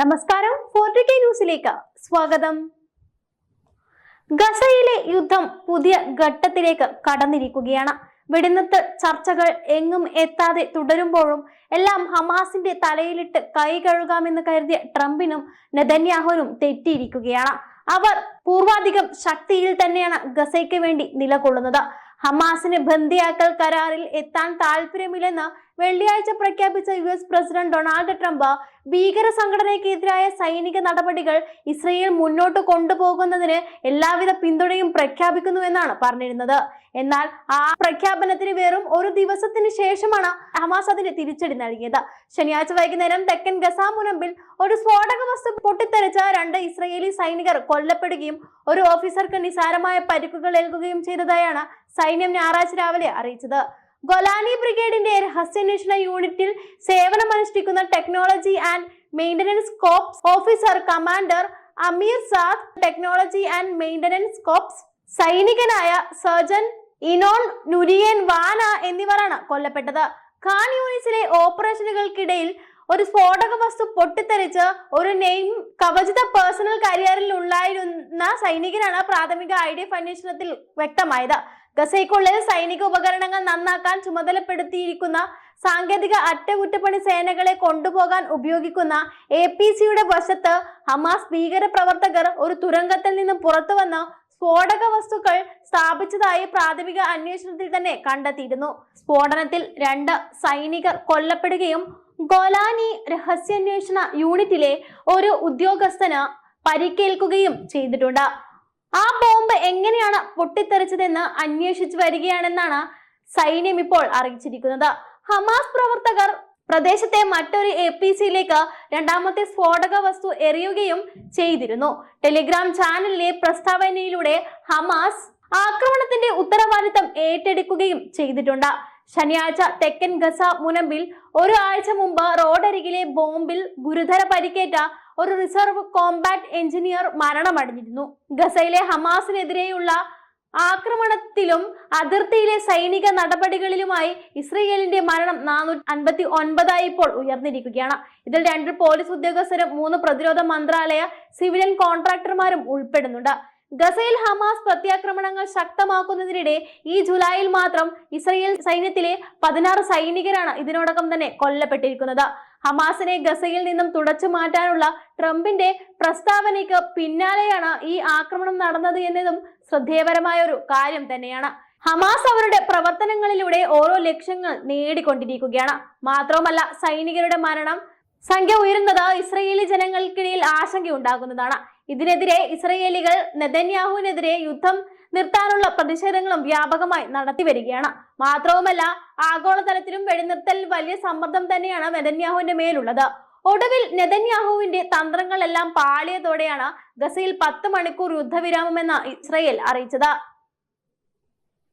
നമസ്കാരം ന്യൂസിലേക്ക് സ്വാഗതം. ഗസയിലെ യുദ്ധം പുതിയ ഘട്ടത്തിലേക്ക് കടന്നിരിക്കുകയാണ്. വെടിനിർത്തൽ ചർച്ചകൾ എങ്ങും എത്താതെ തുടരുമ്പോഴും എല്ലാം ഹമാസിന്റെ തലയിലിട്ട് കൈ കഴുകാമെന്ന് കരുതിയ ട്രംപിനും നെതന്യാഹുനും തെറ്റിയിരിക്കുകയാണ്. അവർ പൂർവാധികം ശക്തിയിൽ തന്നെയാണ് ഗസയ്ക്ക് വേണ്ടി നിലകൊള്ളുന്നത്. ഹമാസിന് ബന്ദിയാക്കൽ കരാറിൽ എത്താൻ താല്പര്യമില്ലെന്ന് വെള്ളിയാഴ്ച പ്രഖ്യാപിച്ച U S president Donald Trump ഭീകര സംഘടനയ്ക്കെതിരായ സൈനിക നടപടികൾ ഇസ്രയേൽ മുന്നോട്ട് കൊണ്ടുപോകുന്നതിന് എല്ലാവിധ പിന്തുണയും പ്രഖ്യാപിക്കുന്നുവെന്നാണ് പറഞ്ഞിരുന്നത്. എന്നാൽ ആ പ്രഖ്യാപനത്തിന് വെറും ഒരു ദിവസത്തിന് ശേഷമാണ് ഹമാസ് അതിന് തിരിച്ചടി നൽകിയത്. ശനിയാഴ്ച വൈകുന്നേരം തെക്കൻ ഗസാ മുനമ്പിൽ ഒരു സ്ഫോടക വസ്തു പൊട്ടിത്തെറിച്ച രണ്ട് ഇസ്രയേലി സൈനികർ കൊല്ലപ്പെടുകയും ഒരു ഓഫീസർക്ക് നിസാരമായ പരിക്കുകൾ ഏൽക്കുകയും ചെയ്തതായാണ് സൈന്യം ഞായറാഴ്ച രാവിലെ അറിയിച്ചത്. ഗൊലാനി ബ്രിഗേഡിന്റെ രഹസ്യാന്വേഷണ യൂണിറ്റിൽ സേവനമനുഷ്ഠിക്കുന്ന technology and maintenance corps officer commander Amir Saad technology and maintenance corps സൈനികനായ sergeant Inon Nurian വാന എന്നിവരാണ് കൊല്ലപ്പെട്ടത്. ഖാൻ യൂണിസിലെ ഓപ്പറേഷനുകൾക്കിടയിൽ ഒരു സ്ഫോടക വസ്തു പൊട്ടിത്തെറിച്ച് ഒരു നെയിം കവചിത പേഴ്സണൽ കരിയറിൽ ഉണ്ടായിരുന്ന സൈനികനാണ് പ്രാഥമിക ഐ ഡി എഫ് അന്വേഷണത്തിൽ വ്യക്തമായത്. ഗസൈക്കുള്ളിൽ സൈനിക ഉപകരണങ്ങൾ നന്നാക്കാൻ ചുമതലപ്പെടുത്തിയിരിക്കുന്ന സാങ്കേതിക അറ്റകുറ്റപ്പണി സേനകളെ കൊണ്ടുപോകാൻ ഉപയോഗിക്കുന്ന എ പി സിയുടെ വശത്ത് ഹമാസ് ഭീകര പ്രവർത്തകർ ഒരു തുരങ്കത്തിൽ നിന്നും പുറത്തു വന്ന് സ്ഫോടക വസ്തുക്കൾ സ്ഥാപിച്ചതായി പ്രാഥമിക അന്വേഷണത്തിൽ തന്നെ കണ്ടെത്തിയിരുന്നു. സ്ഫോടനത്തിൽ രണ്ട് സൈനികർ കൊല്ലപ്പെടുകയും ഗോലാനി രഹസ്യാന്വേഷണ യൂണിറ്റിലെ ഒരു ഉദ്യോഗസ്ഥന് പരിക്കേൽക്കുകയും ചെയ്തിട്ടുണ്ട്. ആ ബോംബ് എങ്ങനെയാണ് പൊട്ടിത്തെറിച്ചതെന്ന് അന്വേഷിച്ചു വരികയാണെന്നാണ് സൈന്യം ഇപ്പോൾ അറിയിച്ചിരിക്കുന്നത്. ഹമാസ് പ്രവർത്തകർ പ്രദേശത്തെ മറ്റൊരു എ പി സിയിലേക്ക് രണ്ടാമത്തെ സ്ഫോടക വസ്തു എറിയുകയും ചെയ്തിരുന്നു. ടെലിഗ്രാം ചാനലിലെ പ്രസ്താവനയിലൂടെ ഹമാസ് ആക്രമണത്തിന്റെ ഉത്തരവാദിത്തം ഏറ്റെടുക്കുകയും ചെയ്തിട്ടുണ്ട്. ശനിയാഴ്ച തെക്കൻ ഗസ മുനമ്പിൽ ഒരു ആഴ്ച മുമ്പ് റോഡരികിലെ ബോംബിൽ ഗുരുതര പരിക്കേറ്റ ഒരു റിസർവ് കോമ്പാക്ട് എഞ്ചിനീയർ മരണമടഞ്ഞിരുന്നു. ഗസയിലെ ഹമാസിനെതിരെയുള്ള ആക്രമണത്തിലും അതിർത്തിയിലെ സൈനിക നടപടികളിലുമായി ഇസ്രയേലിന്റെ മരണം നാനൂറ്റി അൻപത്തി ഒൻപതായി ഇപ്പോൾ ഉയർന്നിരിക്കുകയാണ്. ഇതിൽ രണ്ട് പോലീസ് ഉദ്യോഗസ്ഥരും മൂന്ന് പ്രതിരോധ മന്ത്രാലയ സിവിലിയൻ കോൺട്രാക്ടർമാരും ഉൾപ്പെടുന്നുണ്ട്. ഗസയിൽ ഹമാസ് പ്രത്യാക്രമണങ്ങൾ ശക്തമാക്കുന്നതിനിടെ ഈ ജൂലൈയിൽ മാത്രം ഇസ്രയേൽ സൈന്യത്തിലെ പതിനാറ് സൈനികരാണ് ഇതിനോടകം തന്നെ കൊല്ലപ്പെട്ടിരിക്കുന്നത്. ഹമാസിനെ ഗസയിൽ നിന്നും തുടച്ചു മാറ്റാനുള്ള ട്രംപിന്റെ പ്രസ്താവനയ്ക്ക് പിന്നാലെയാണ് ഈ ആക്രമണം നടന്നത് എന്നതും ശ്രദ്ധേയപരമായ ഒരു കാര്യം തന്നെയാണ്. ഹമാസ് അവരുടെ പ്രവർത്തനങ്ങളിലൂടെ ഓരോ ലക്ഷ്യങ്ങൾ നേടിക്കൊണ്ടിരിക്കുകയാണ്. മാത്രവുമല്ല സൈനികരുടെ മരണം സംഖ്യ ഉയരുന്നത് ഇസ്രയേലി ജനങ്ങൾക്കിടയിൽ ആശങ്കയുണ്ടാകുന്നതാണ് ഇതിനെതിരെ ഇസ്രയേലികൾ നെതന്യാഹുവിനെതിരെ യുദ്ധം നിർത്താനുള്ള പ്രതിഷേധങ്ങളും വ്യാപകമായി നടത്തി വരികയാണ് മാത്രവുമല്ല ആഗോളതലത്തിലും വെടിനിർത്തൽ വലിയ സമ്മർദ്ദം തന്നെയാണ് നെതന്യാഹുവിന്റെ മേലുള്ളത്. ഒടുവിൽ നെതന്യാഹുവിന്റെ തന്ത്രങ്ങളെല്ലാം പാളിയതോടെയാണ് ഗസയിൽ പത്ത് മണിക്കൂർ യുദ്ധവിരാമമെന്ന് ഇസ്രയേൽ അറിയിച്ചത്.